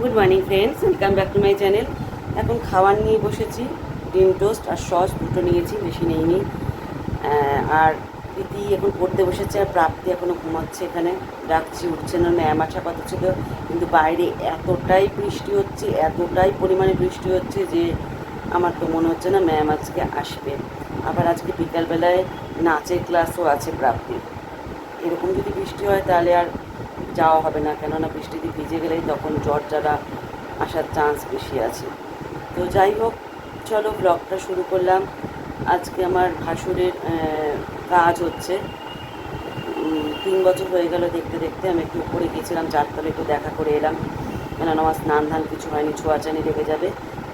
Good morning friends welcome back to my channel এখন খাবার নিয়ে বসেছি, ডিম টোস্ট আর সস দুটো নিয়েছি, বেশি নেইনি আর প্রীতি এখন পড়তে বসেছে আর প্রাপ্তি এখনও ঘুমাচ্ছে এখানে। ডাকছি, উঠছে না ম্যাম আসা কথা ছিল, কিন্তু বাইরে এতটাই বৃষ্টি হচ্ছে, এতটাই পরিমাণে বৃষ্টি হচ্ছে যে আমার তো মনে হচ্ছে না ম্যাম আজকে আসবে। আবার আজকে বিকালবেলায় নাচের ক্লাসও আছে প্রাপ্তির। এরকম যদি বৃষ্টি হয় তাহলে আর যাওয়া হবে না, কেননা বৃষ্টিতে ভিজে গেলেই তখন জ্বর জ্বালা আসার চান্স বেশি আছে। তো যাই হোক, চলো ব্লগটা শুরু করলাম। আজকে আমার ভাসুরের কাজ হচ্ছে। তিন বছর হয়ে গেল দেখতে দেখতে আমি একটু উপরে গিয়েছিলাম চারতলে একটু দেখা করে এলাম। কেননা আমার স্নান ধান কিছু হয়নি, ছোঁয়াচানি লেগে যাবে।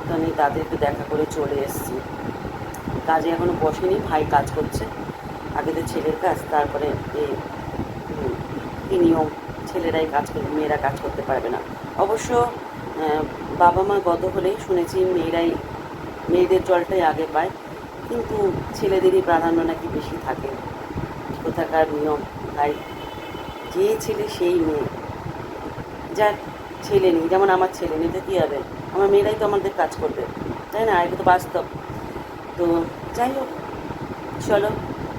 তো আমি তাদের একটু দেখা করে চলে এসেছি। কাজে এখনও বসেনি, ভাই কাজ করছে। আগে তো ছেলের কাজ, তারপরে এই নিয়ম। ছেলেরাই কাজ করবে মেয়েরা কাজ করতে পারবে না। অবশ্য বাবা মা গত হলেই শুনেছি মেয়েরাই, মেয়েদের জলটাই আগে পায়, কিন্তু ছেলেদেরই প্রাধান্য নাকি বেশি থাকে। কোথাকার নিয়ম ভাই যে ছেলে সেই মেয়ে। যার ছেলে নেই, যেমন আমার ছেলে নেই, তো কী হবে? আমার মেয়েরাই তো আমাদের কাজ করবে, তাই না? এটা তো বাস্তব। তো যাই হোক, চলো,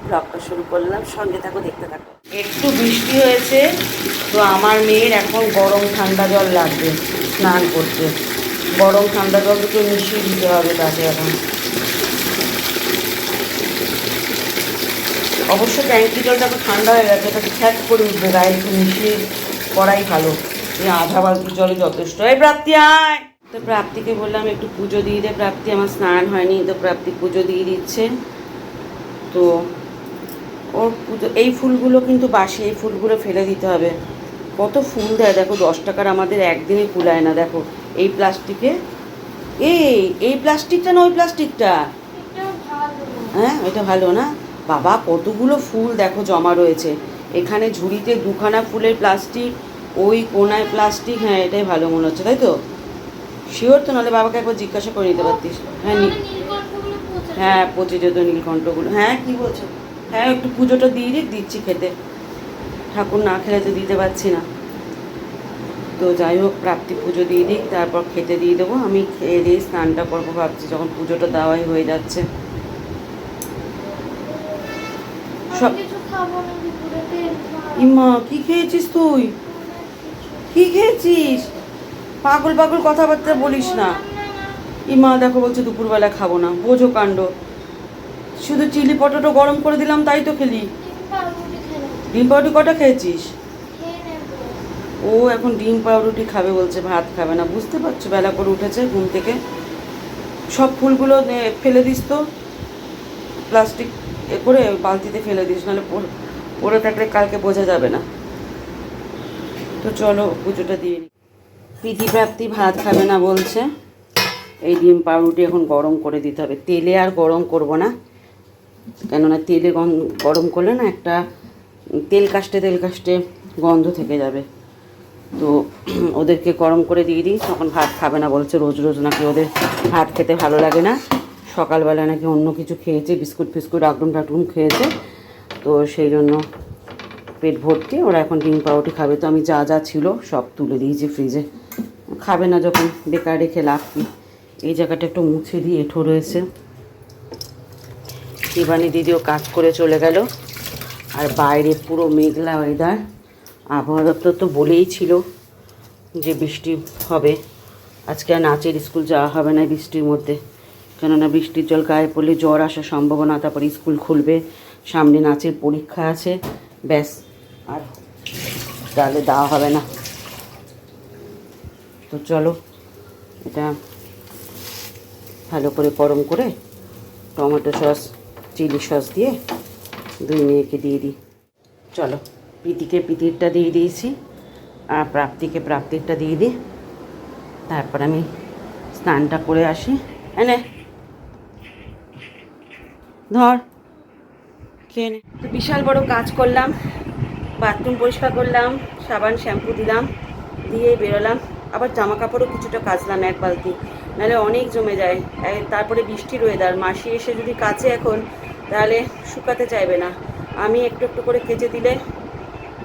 ব্লগটা শুরু করলাম, সঙ্গে থাকো, দেখতে থাকো। একটু বৃষ্টি হয়েছে তো আমার মেয়ের এখন গরম ঠান্ডা জল লাগবে, স্নান করতে। গরম ঠান্ডা জল দুটো মিশিয়ে দিতে হবে তাকে এখন। অবশ্য ট্যাঙ্কি জলটা এখন ঠান্ডা হয়ে গেছে তাকে ফ্যাট করে উঠবে, গায়ে একটু মিশিয়ে করাই ভালো। এই আধা বালতির জলে যথেষ্ট। এই প্রাপ্তি, আয়! তো প্রাপ্তিকে বললাম, একটু পুজো দিয়ে দে। প্রাপ্তি আমার স্নান হয়নি, তো প্রাপ্তি পুজো দিয়ে দিচ্ছে। তো ওর পুজো, এই ফুলগুলো কিন্তু বাসি, এই ফুলগুলো ফেলে দিতে হবে। কত ফুল দেয়, দেখো, দশ টাকার আমাদের একদিনে কুলায় না, দেখো, এই প্লাস্টিকে। এই এই প্লাস্টিকটা না ওই প্লাস্টিকটা? হ্যাঁ এটা ভালো না? বাবা, কতগুলো ফুল দেখো জমা রয়েছে। এখানে ঝুড়িতে দুখানা ফুলের প্লাস্টিক, ওই কোনায় প্লাস্টিক হ্যাঁ এটাই ভালো মনে হচ্ছে, তাই তো? শিওর তো, নাহলে বাবাকে একবার জিজ্ঞাসা করে নিতে পারতিস। হ্যাঁ হ্যাঁ পচে যেত নীলকণ্ঠগুলো। হ্যাঁ কি বলছো? হ্যাঁ একটু পুজোটা দিয়ে দিচ্ছি খেতে। ঠাকুর না খেলে তো দিতে পারছি না। তো যাই হোক প্রাপ্তি পুজো দিয়ে দিক তারপর খেতে দিয়ে দেবো। আমি খেয়ে দিয়ে স্নানটা করব ভাবছি যখন পুজোটা দেওয়াই হয়ে যাচ্ছে। সব ইমা কি খেয়েছিস তুই? কি খেয়েছিস? পাগল পাগল কথাবার্তা বলিস না। ইমা দেখো বলছে দুপুরবেলা খাব না। বোঝো কাণ্ড। শুধু চিলি পটেটো গরম করে দিলাম তাই তো খেলি। ডিম পাউরুটি কটা খেয়েছিস? ও এখন ডিম পাউরুটি খাবে বলছে, ভাত খাবে না। বুঝতে পারছ, বেলা করে উঠেছে ঘুম থেকে। সব ফুলগুলো ফেলে দিস তো। প্লাস্টিক এ করে বালতিতে ফেলে দিস, নাহলে পড়ে থাকলে কালকে বোঝা যাবে না। তো চলো, পুজোটা দিয়ে নিই প্রীতি ভাত খাবে না বলছে। এই ডিম পাউরুটি এখন গরম করে দিতে হবে। তেলে আর গরম করব না। কেননা তেলে গরম করলে না একটা তেল কাস্টে তেল কাস্টে গন্ধ থেকে যাবে। তো ওদেরকে গরম করে দিয়ে দিই। তখন ভাত খাবে না, বলছে রোজ রোজ নাকি ওদের ভাত খেতে ভালো লাগে না। সকালবেলা নাকি অন্য কিছু খেয়েছে, বিস্কুট ফিস্কুট আটুম টাটুম খেয়েছে। তো সেই জন্য পেট ভর্তি, ওরা এখন ডিম পাউরুটি খাবে। তো আমি যা যা ছিল সব তুলে দিয়েছি ফ্রিজে। খাবে না যখন, বেকার রেখে লাভ কি? এই জায়গাটা একটু মুছে দিয়ে এঁঠো রয়েছে। শিবানী দিদিও কাজ করে চলে গেল। আর বাইরে পুরো মেঘলা ওয়েদার আবহাওয়া দপ্তর তো বলেই ছিল যে বৃষ্টি হবে। আজকে আর নাচের স্কুল যাওয়া হবে না বৃষ্টির মধ্যে। কেননা বৃষ্টির জল গায়ে পড়লে জ্বর আসার সম্ভাবনা, তারপর স্কুল খুলবে, সামনে নাচের পরীক্ষা আছে, ব্যাস, আর তাহলে দেওয়া হবে না। তো চলো, এটা ভালো করে গরম করে টমেটো সস, চিলি সস দিয়ে দুই মেয়েকে দিয়ে দিই। চলো। প্রীতিকে প্রীতিরটা দিয়ে দিয়েছি আর প্রাপ্তিকে প্রাপ্তিরটা দিয়ে দিই। তারপর আমি স্নানটা করে আসি। এনে ধর। খেয়ে নে। তো বিশাল বড় কাজ করলাম। বাথরুম পরিষ্কার করলাম, সাবান, শ্যাম্পু দিলাম, দিয়ে বেরোলাম। আবার জামা কাপড়ও কিছুটা কাচলাম এক বালতি। নাহলে অনেক জমে যায়। তারপরে বৃষ্টির ওয়েদার মাসি এসে যদি কাচে এখন, তাহলে শুকাতে চাইবে না। আমি একটু একটু করে কেচে দিলে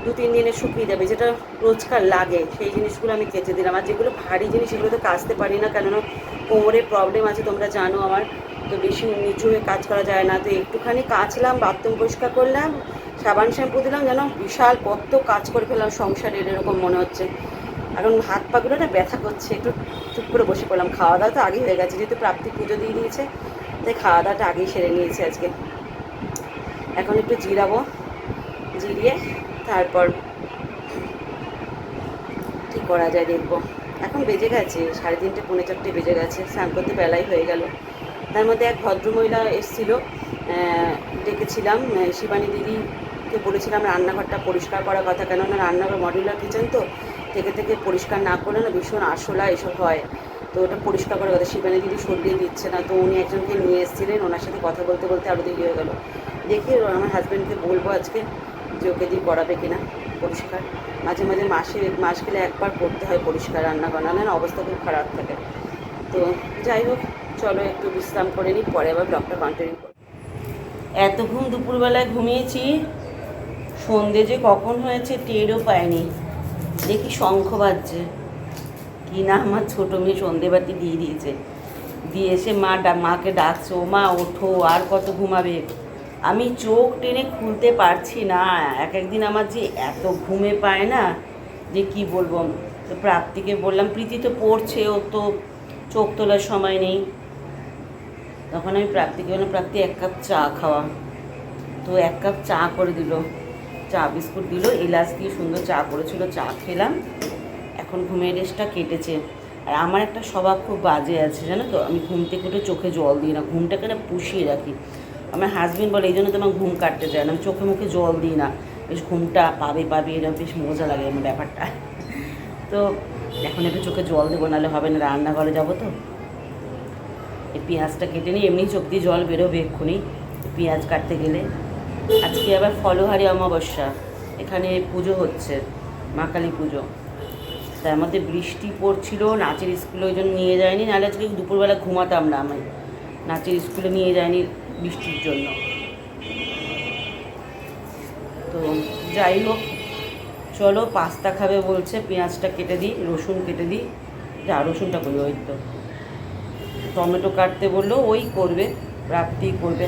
দু, তিন দিনে শুকিয়ে যাবে, যেটা রোজকার লাগে, সেই জিনিসগুলো আমি কেচে দিলাম। আর যেগুলো ভারী জিনিস, সেগুলো তো কাচতে পারি না, কেননা কোমরে প্রবলেম আছে, তোমরা জানো আমার। তো বেশি নিচু হয়ে কাজ করা যায় না। তো একটুখানি কাচলাম বাথরুম পরিষ্কার করলাম, সাবান শ্যাম্পু দিলাম, যেন বিশাল কত কাজ করে ফেললাম সংসারের, এরকম মনে হচ্ছে। এখন হাত পাগুলো না ব্যথা করছে, একটু চুপ করে বসে পড়লাম। খাওয়া দাওয়া তো আগে হয়ে গেছে, যেহেতু প্রাপ্তি পুজো দিয়ে দিয়েছে, তাই খাওয়া দাওয়াটা আগেই সেরে নিয়েছে আজকে। এখন একটু জিরাবো, জিরিয়ে তারপর কি করা যায় দেখব। এখন বেজে গেছে, সাড়ে তিনটে, পৌনে চারটে বেজে গেছে, স্নান করতে বেলাই হয়ে গেল। তার মধ্যে এক ভদ্রমহিলা এসেছিল ডেকেছিলাম শিবানী দিদিকে বলেছিলাম রান্নাঘরটা পরিষ্কার করার কথা, কেননা রান্নাঘর মডিউলার কিচেন তো, থেকে থেকে পরিষ্কার না করলে না ভীষণ আরশোলা এসব হয়। তো ওটা পরিষ্কার করার কথা, শিবানী দিদি সরিয়ে দিচ্ছে না, তো উনি একজনকে নিয়ে এসেছিলেন, ওনার সাথে কথা বলতে বলতে আরও দেরি হয়ে গেল। দেখি আমার হাজব্যান্ডকে বলব আজকে। যে ওকে দিয়ে করাবে কিনা পরিষ্কার। মাঝে মাঝে মাসে মাস গেলে একবার করতে হয় পরিষ্কার রান্না বান্না না অবস্থা খুব খারাপ থাকে। তো যাই হোক, চলো একটু বিশ্রাম করে নিই, পরে আবার ব্লগটা কন্টিনিউ করব। এত ঘুম দুপুরবেলায় ঘুমিয়েছি, সন্ধে যে কখন হয়েছে টেরও পায়নি দেখি শঙ্খ বাজছে। কি না আমার ছোটো মেয়ে সন্ধেবাতি দিয়ে দিয়েছে। দিয়ে এসে মা মাকে ডাকছে, ও মা, ওঠো, আর কত ঘুমাবে? আমি চোখ টেনে খুলতে পারছি না। এক একদিন আমার যে এত ঘুমে পায় না, যে কি বলব? তো প্রাপ্তিকে বললাম, প্রীতি তো পড়ছে, ও তো চোখ তোলার সময় নেই। তখন আমি প্রাপ্তিকে বললাম, প্রাপ্তি, এক কাপ চা খাওয়া। তো এক কাপ চা করে দিল। চা বিস্কুট দিল, এলাচ দিয়ে সুন্দর চা করেছিল, চা খেলাম। এখন ঘুমের রেস্টটা কেটেছে। আর আমার একটা স্বভাব খুব বাজে আছে, জানো তো? আমি ঘুম থেকে উঠে চোখে জল দিই না, ঘুমটাকে না পুষিয়ে রাখি। আমার হাজবেন্ড বলে, এই জন্য তো আমার ঘুম কাটতে চায় না। আমি চোখে মুখে জল দিই না। বেশ ঘুমটা পাবে পাবে এরকম বেশ মজা লাগে আমার ব্যাপারটা। তো এখন একটু চোখে জল দেবো, নাহলে হবে না, রান্নাঘরে যাব তো। এই পেঁয়াজটা কেটে নিই এমনি চোখ দিয়ে জল বেরোবে এক্ষুনি, পেঁয়াজ কাটতে গেলে। আজকে আবার ফলহারি অমাবস্যা, এখানে পুজো হচ্ছে, মা কালী পুজো। তার মধ্যে বৃষ্টি পড়ছিল, নাচের স্কুলে ওই জন্য নিয়ে যায়নি, নাহলে আজকে দুপুরবেলা ঘুমাতাম না আমি। নাচের স্কুলে নিয়ে যায়নি বৃষ্টির জন্য। তো যাই হোক, চলো পাস্তা খাবে বলছে, পেঁয়াজটা কেটে দিই, রসুন কেটে দিই। যা, রসুনটা করি ওই তো। টমেটো কাটতে বলল, ওই করবে, রাত্রি করবে।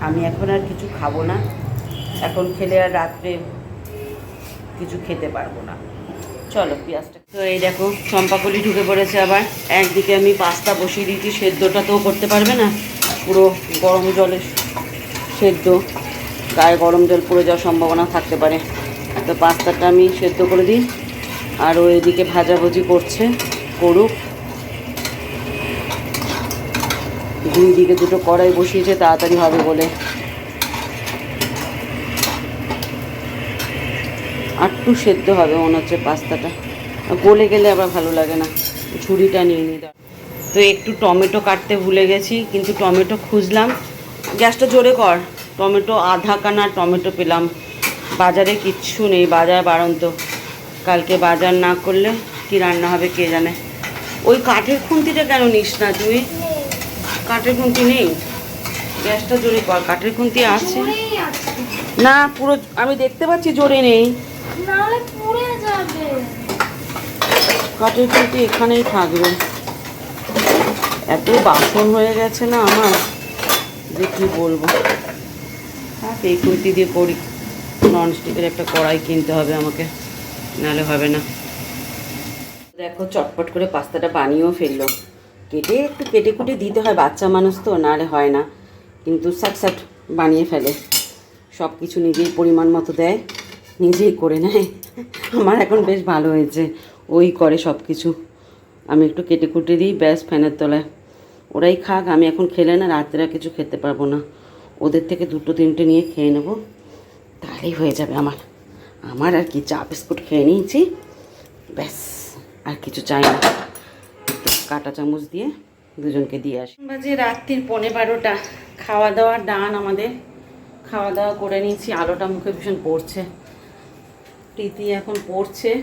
আমি এখন আর কিছু খাব না। এখন খেলে আর রাত্রে কিছু খেতে পারব না। চলো, পেঁয়াজটা। তো এই দেখো, চম্পাকলি ঢুকে পড়েছে আবার। একদিকে আমি পাস্তা বসিয়ে দিয়েছি, সেদ্ধটা তো করতে পারবে না। পুরো গরম জলে সেদ্ধ। গায়ে গরম জল পড়ে যাওয়ার সম্ভাবনা থাকতে পারে। তো পাস্তাটা আমি সেদ্ধ করে দিই। আর ও এদিকে ভাজাভুজি করছে, করুক। দুই দিকে দুটো কড়াই বসিয়েছে, তাড়াতাড়ি হবে বলে। আটটু সেদ্ধ হবে, মনে হচ্ছে পাস্তাটা। গলে গেলে আবার ভালো লাগে না। ছুরিটা নিয়ে নিই। তো একটু টমেটো কাটতে ভুলে গেছি কিন্তু টমেটো খুঁজলাম। গ্যাসটা জোরে কর। টমেটো আধা কানা টমেটো পেলাম। বাজারে কিচ্ছু নেই বাজার বাড়ন্ত। কালকে বাজার না করলে কি রান্না হবে কে জানে? ওই কাঠের খুন্তিটা কেন নিস না তুই? কাঠের খুন্তি নেই? গ্যাসটা জোরে কর কাঠের খুন্তি আছে? না পুরো আমি দেখতে পাচ্ছি জোরে নেই। কাঠের খুন্তি এখানেই থাকবে। এত বাসন হয়ে গেছে না আমার, যে কি বলব? থাক, এই কুর্তি দিয়ে করি ননস্টিকের একটা কড়াই কিনতে হবে আমাকে, নাহলে হবে না। দেখো, চটপট করে পাস্তাটা বানিয়েও ফেলল। কেটে একটু কেটে কুটে দিতে হয়, বাচ্চা মানুষ তো, নাহলে হয় না। কিন্তু স্যাট বানিয়ে ফেলে। সব কিছু নিজেই পরিমাণ মতো দেয়, নিজেই করে নেয়। আমার এখন বেশ ভালো হয়েছে, ওই করে সব কিছু আমি একটু কেটে কুটে দিই, ব্যাস ফ্যানের তলায়। ওরাই খাক, আমি এখন খেলে না, রাত্রে আর কিছু খেতে পারব না। ওদের থেকে দুটো, তিনটে নিয়ে খেয়ে নেব। তাহলেই হয়ে যাবে আমার। আমার আর কি, চা, বিস্কুট খেয়ে নিয়েছি। ব্যাস, আর কিছু চাই না। কাটা চামচ দিয়ে দুজনকে দিয়ে আসি। বাজে রাত্রির পনে বারোটা। খাওয়া দাওয়া ডান আমাদের। খাওয়া দাওয়া করে নিয়েছি, আলোটা মুখে ভীষণ পড়ছে। প্রীতি এখন পড়ছে।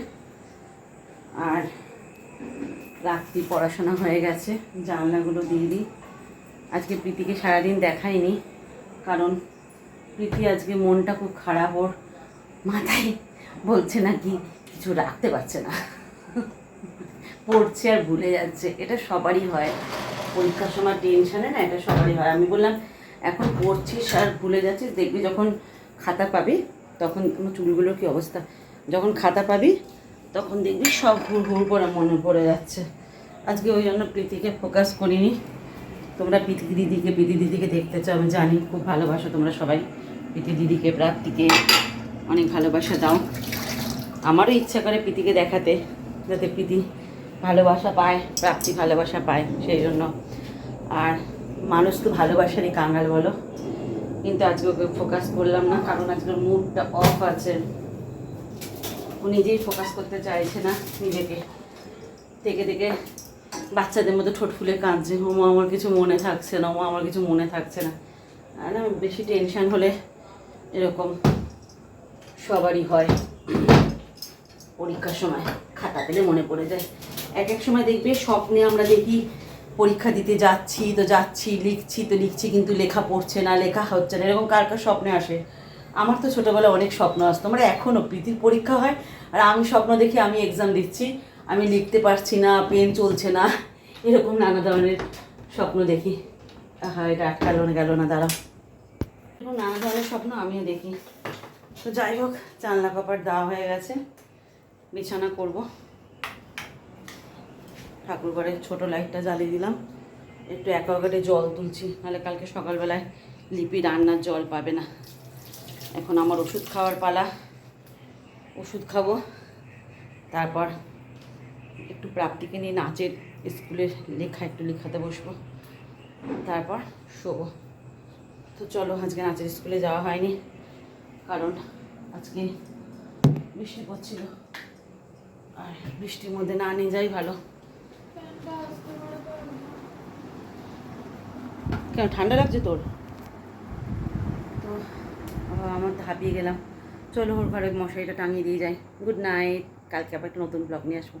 আর রাত্রি পড়াশোনা হয়ে গেছে, জানলাগুলো দিয়ে দিই। আজকে প্রীতিকে সারাদিন দেখাইনি, কারণ প্রীতি আজকে মনটা খুব খারাপ, ওর মাথায় বলছে নাকি কিছু রাখতে পারছে না। পড়ছে আর ভুলে যাচ্ছে, এটা সবারই হয়। পরীক্ষার সময় টেনশানে না, এটা সবারই হয়। আমি বললাম, এখন পড়ছিস আর ভুলে যাচ্ছিস, দেখবি যখন খাতা পাবি, তখন তোমার চুলগুলোর কি অবস্থা? যখন খাতা পাবি তখন দেখবি সব হুড় হুড় করে মনে পড়ে যাচ্ছে। আজকে ওই জন্য প্রীতিকে ফোকাস করিনি। তোমরা প্রীতি দিদিকে প্রীতি দিদিকে দেখতে চাও, আমি জানি, খুব ভালোবাসো তোমরা সবাই। প্রীতি দিদিকে, প্রাপ্তিকে অনেক ভালোবাসা দাও। আমারও ইচ্ছা করে প্রীতিকে দেখাতে, যাতে প্রীতি ভালোবাসা পায়, প্রাপ্তি ভালোবাসা পায়, সেই জন্য। আর মানুষ তো ভালোবাসারই কাঙ্গাল বলো। কিন্তু আজকে ওকে ফোকাস করলাম না, কারণ আজকের মুডটা অফ আছে। ও নিজেই ফোকাস করতে চাইছে না নিজেকে। থেকে থেকে বাচ্চাদের মতো ঠোঁট ফুলে কাঁদছে ও মা আমার কিছু মনে থাকছে না, ওমা, আমার কিছু মনে থাকছে না। আর বেশি টেনশান হলে এরকম সবারই হয়। পরীক্ষার সময় খাতা পেলে মনে পড়ে যায়। এক এক সময় দেখবে স্বপ্নে আমরা দেখি পরীক্ষা দিতে যাচ্ছি, তো যাচ্ছি, লিখছি, তো লিখছি, কিন্তু লেখা পড়ছে না, লেখা হচ্ছে না। এরকম কার কার স্বপ্নে আসে? আমার তো ছোটোবেলায় অনেক স্বপ্ন আসতো আমার এখনও প্রীতির পরীক্ষা হয়, আর আমি স্বপ্ন দেখি আমি এক্সাম দিচ্ছি, আমি লিখতে পারছি না পেন চলছে না, এরকম নানা ধরনের স্বপ্ন দেখি। হ্যাঁ এটা আটকালো গেল না, দাঁড়াও। এরকম নানা ধরনের স্বপ্ন আমিও দেখি। তো যাই হোক, জানলা কপাট দেওয়া হয়ে গেছে, বিছানা করব। ঠাকুর ঘরে ছোটো লাইটটা জ্বালিয়ে দিলাম, একটু অ্যাকোয়াগার্ডে জল তুলছি, নাহলে কালকে সকালবেলায় লিপি রান্নার জল পাবে না। এখন আমার ওষুধ খাওয়ার পালা। ওষুধ খাব। তারপর একটু প্রাপ্তিকে নিয়ে নাচের স্কুলের লেখা, একটু লেখাতে বসবো। তারপর শোবো। তো চলো, আজকে নাচের স্কুলে যাওয়া হয়নি। কারণ আজকে বৃষ্টি পড়ছিল আর বৃষ্টির মধ্যে না নিয়ে যাই ভালো। কেন ঠান্ডা লাগছে তোর? আমার হাঁপিয়ে গেলাম। চলো ওর ঘরে মশারিটা টাঙিয়ে দিয়ে যাই। গুড নাইট কালকে আবার একটা নতুন ব্লগ নিয়ে আসব।